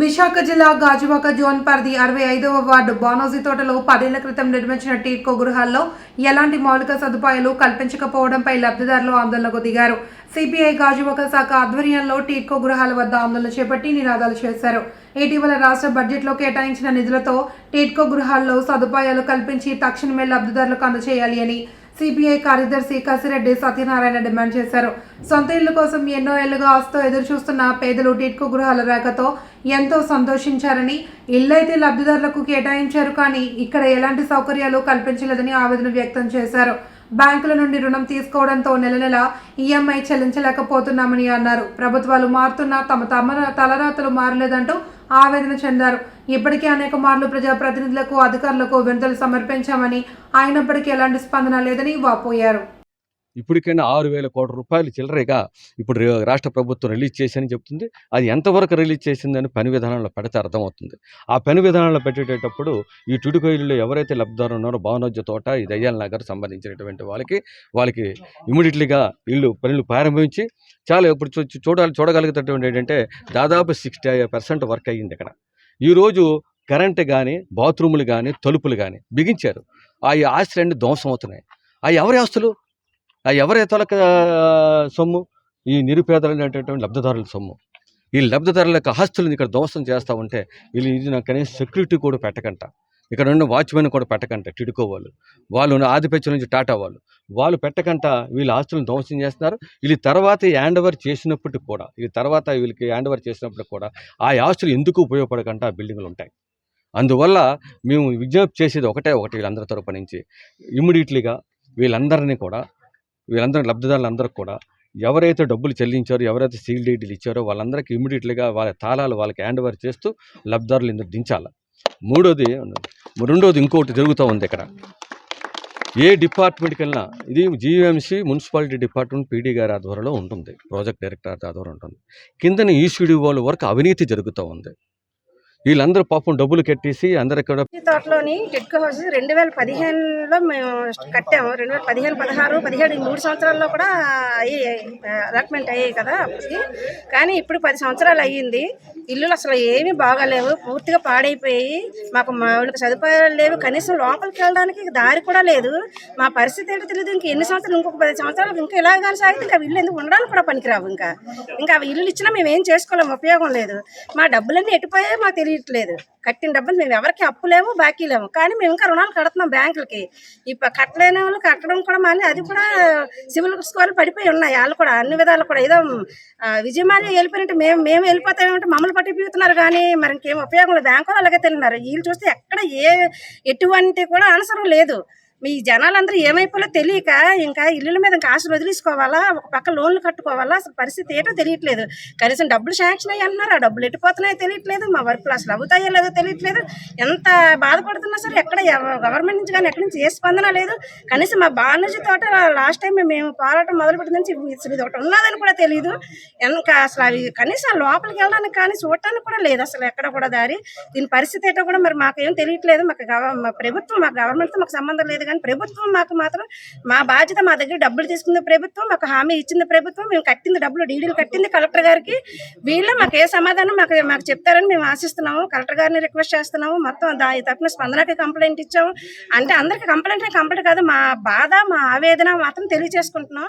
విశాఖ జిల్లా గాజువాక జోన్ పరిధి అరవై ఐదవ వార్డు బానోజీ తోటలో పదేళ్ళ క్రితం నిర్మించిన టీడ్కో గృహాల్లో ఎలాంటి మౌలిక సదుపాయాలు కల్పించకపోవడంపై లబ్ధిదారులు ఆందోళనకు దిగారు. సిపిఐ గాజువాక శాఖ ఆధ్వర్యంలో టీడ్కో గృహాల వద్ద ఆందోళన చేపట్టి నినాదాలు చేశారు. ఇటీవల రాష్ట్ర బడ్జెట్లో కేటాయించిన నిధులతో టీట్కో గృహాల్లో సదుపాయాలు కల్పించి తక్షణమే లబ్ధిదారులకు అందజేయాలి అని సిపిఐ కార్యదర్శి కసిరెడ్డి సత్యనారాయణ డిమాండ్ చేశారు. సొంత ఇల్లు కోసం ఎన్నో ఏళ్ళుగా ఆస్తో ఎదురు చూస్తున్న పేదలు టీట్కో గృహాల రేఖతో ఎంతో సంతోషించారని ఇల్లైతే లబ్ధిదారులకు కేటాయించారు కానీ ఇక్కడ ఎలాంటి సౌకర్యాలు కల్పించలేదని ఆవేదన వ్యక్తం చేశారు. బ్యాంకుల నుండి రుణం తీసుకోవడంతో నెల నెల ఈఎంఐ చెల్లించలేకపోతున్నామని అన్నారు. ప్రభుత్వాలు మారుతున్నా తమ తమ తలరాతలు మారలేదంటూ ఆవేదన చెందారు. ఇప్పటికే అనేక మార్లు ప్రజాప్రతినిధులకు అధికారులకు వినతులు సమర్పించామని అయినప్పటికీ ఎలాంటి స్పందన లేదని వాపోయారు. ఇప్పటికైనా ఆరు వేల కోట్ల రూపాయలు చిల్లరగా ఇప్పుడు రాష్ట్ర ప్రభుత్వం రిలీజ్ చేసిందని చెప్తుంది. అది ఎంతవరకు రిలీజ్ చేసిందని పని విధానంలో పెడితే అర్థమవుతుంది. ఆ పని విధానంలో పెట్టేటప్పుడు ఈ టుడుకోయిల్లో ఎవరైతే లబ్ధిదారు ఉన్నారో భావనోజ్య తోట ఈ దయ్యాల నగర్ సంబంధించినటువంటి వాళ్ళకి వాళ్ళకి ఇమీడియట్లీగా ఇల్లు పనులు ప్రారంభించి చాలా ఇప్పుడు చూ- చూడాలి చూడగలిగేటటువంటి ఏంటంటే దాదాపు సిక్స్టీ పర్సెంట్ వర్క్ అయ్యింది ఇక్కడ. ఈరోజు కరెంట్ కానీ బాత్రూములు కానీ తలుపులు కానీ బిగించారు. ఆ ఆస్తులన్నీ ధ్వంసం అవుతున్నాయి ఆ ఎవరి ఆస్తులు? ఎవరి తొలక సొమ్ము? ఈ నిరుపేదలైనటువంటి లబ్ధిదారుల సొమ్ము. ఈ లబ్ధిదారుల ఆస్తులను ఇక్కడ ధ్వంసం చేస్తూ ఉంటే వీళ్ళు ఇది నాకు కనీసం సెక్యూరిటీ కూడా పెట్టకంట. ఇక్కడ ఉన్న వాచ్మెన్ కూడా పెట్టకంట టిడుకో వాళ్ళు. వాళ్ళు ఉన్న ఆధిపత్యం నుంచి టాటా వాళ్ళు. వాళ్ళు పెట్టకంట వీళ్ళ ఆస్తులను ధ్వంసం చేస్తున్నారు. వీళ్ళు తర్వాత హ్యాండ్ ఓవర్ చేసినప్పటికి కూడా ఈ తర్వాత వీళ్ళకి హ్యాండ్ ఓవర్ చేసినప్పటికి కూడా ఆ ఆస్తులు ఎందుకు ఉపయోగపడకంట ఆ బిల్డింగ్లు ఉంటాయి. అందువల్ల మేము విజ్ఞప్తి చేసేది ఒకటే ఒకటి వీళ్ళందరి తరపు నుంచి. ఇమ్మీడియట్లీగా వీళ్ళందరినీ కూడా వీళ్ళందరూ లబ్ధిదారులందరూ కూడా ఎవరైతే డబ్బులు చెల్లించారో ఎవరైతే సీల్ డీడీలు ఇచ్చారో వాళ్ళందరికీ ఇమ్మీడియట్లీగా వాళ్ళ తాళాలు వాళ్ళకి హ్యాండ్ ఓవర్ చేస్తూ లబ్ధిదారులు ఇందుకు దించాలి. మూడోది రెండోది ఇంకోటి జరుగుతూ ఉంది ఇక్కడ. ఏ డిపార్ట్మెంట్కి వెళ్ళినా ఇది జీఎంసీ మున్సిపాలిటీ డిపార్ట్మెంట్ పీడీ గారి ఆధ్వర్యంలో ఉంటుంది. ప్రాజెక్ట్ డైరెక్టర్ ఆధ్వర్యం ఉంటుంది. కిందన ఈసీడీ వాళ్ళ వరకు అవినీతి జరుగుతూ ఉంది. వీళ్ళందరూ పాపం డబ్బులు కట్టేసి అందరు ఇక్కడ తోటలోని టిట్కో హౌస్ రెండు వేల పదిహేను పదిహేనులో మేము కట్టాము. రెండు వేల పదిహేను పదహారు పదిహేడు మూడు సంవత్సరాల్లో కూడా అయ్యాయి అలాట్మెంట్ అయ్యాయి కదా అప్పటికి. కానీ ఇప్పుడు పది సంవత్సరాలు అయ్యింది. ఇల్లులు అసలు ఏమీ బాగాలేవు. పూర్తిగా పాడైపోయి మాకు మౌలిక సదుపాయాలు లేవు. కనీసం లోపలికి వెళ్ళడానికి దారి కూడా లేదు. మా పరిస్థితి ఏంటో తెలియదు ఇంకా ఎన్ని సంవత్సరాలు ఇంకొక పది సంవత్సరాలు ఇంకా ఇలా కానీ సాగితే ఇంకా ఇల్లు ఎందుకు ఉండడానికి కూడా పనికిరావు ఇంకా. ఇంకా అవి ఇల్లు ఇచ్చినా మేము ఏం చేసుకోలేము ఉపయోగం లేదు. మా డబ్బులన్నీ ఎటుపోయాయో మాకు తెలియట్లేదు. కట్టిన డబ్బులు మేము ఎవరికి అప్పులేము బాకీ లేము కానీ మేము ఇంకా రుణాలు కడుతున్నాం బ్యాంకులకి. ఇప్పుడు కట్టలేని వాళ్ళు కట్టడం కూడా మళ్ళీ అది కూడా సివిల్ స్కోర్లు పడిపోయి ఉన్నాయి. వాళ్ళు కూడా అన్ని విధాలు కూడా. ఏదో విజయమాలి వెళ్ళిపోయినట్టు మేము మేము వెళ్ళిపోతామంటే మమ్మల్ని పట్టిపోతున్నారు కానీ మరి ఇంకేం ఉపయోగం లేదు. బ్యాంకు వాళ్ళు అలాగే తెలియన్నారు వీళ్ళు చూస్తే ఎక్కడ ఏ ఎటువంటి కూడా అవసరం లేదు. మీ జనాలందరూ ఏమైపోలో తెలియక ఇంకా ఇల్లుల మీద ఇంకా ఆశలు వదిలేసుకోవాలా? ఒక పక్క లోన్లు కట్టుకోవాలా? అసలు పరిస్థితి ఏంటో తెలియట్లేదు. కనీసం డబ్బులు శాంక్షన్ అయ్యి అంటున్నారు. ఆ డబ్బులు ఎట్టిపోతున్నాయో తెలియట్లేదు. మా వర్క్లు అసలు అవుతాయో లేదో తెలియట్లేదు. ఎంత బాధపడుతున్నా సరే ఎక్కడ గవర్నమెంట్ నుంచి కానీ ఎక్కడి నుంచి ఏ స్పందన లేదు. కనీసం మా బాణజీ తోట లాస్ట్ టైం మేము పోరాటం మొదలుపెట్టిన నుంచి అసలు ఇది ఒకటి ఉన్నదని కూడా తెలియదు ఇంకా అసలు అవి కనీసం లోపలికి వెళ్ళడానికి కానీ చూడటానికి కూడా లేదు అసలు ఎక్కడ కూడా దారి. దీని పరిస్థితి ఏంటో కూడా మరి మాకేం తెలియట్లేదు. మాకు గవ- మా ప్రభుత్వం మా గవర్నమెంట్తో మాకు సంబంధం లేదు కానీ ప్రభుత్వం మాకు మాత్రం మా బాధ్యత మా దగ్గర డబ్బులు తీసుకుంది ప్రభుత్వం మాకు హామీ ఇచ్చింది ప్రభుత్వం. మేము కట్టింది డబ్బులు డీడీలు కట్టింది కలెక్టర్ గారికి. వీళ్ళు మాకు ఏ సమాధానం మాకు మాకు చెప్తారని మేము ఆశిస్తున్నాము. కలెక్టర్ గారిని రిక్వెస్ట్ చేస్తున్నాము. మొత్తం దాని తరఫున స్పందనకి కంప్లైంట్ ఇచ్చాము. అంటే అందరికి కంప్లైంట్ కంప్లైంట్ కాదు మా బాధ మా ఆవేదన మాత్రం తెలియజేసుకుంటున్నాం.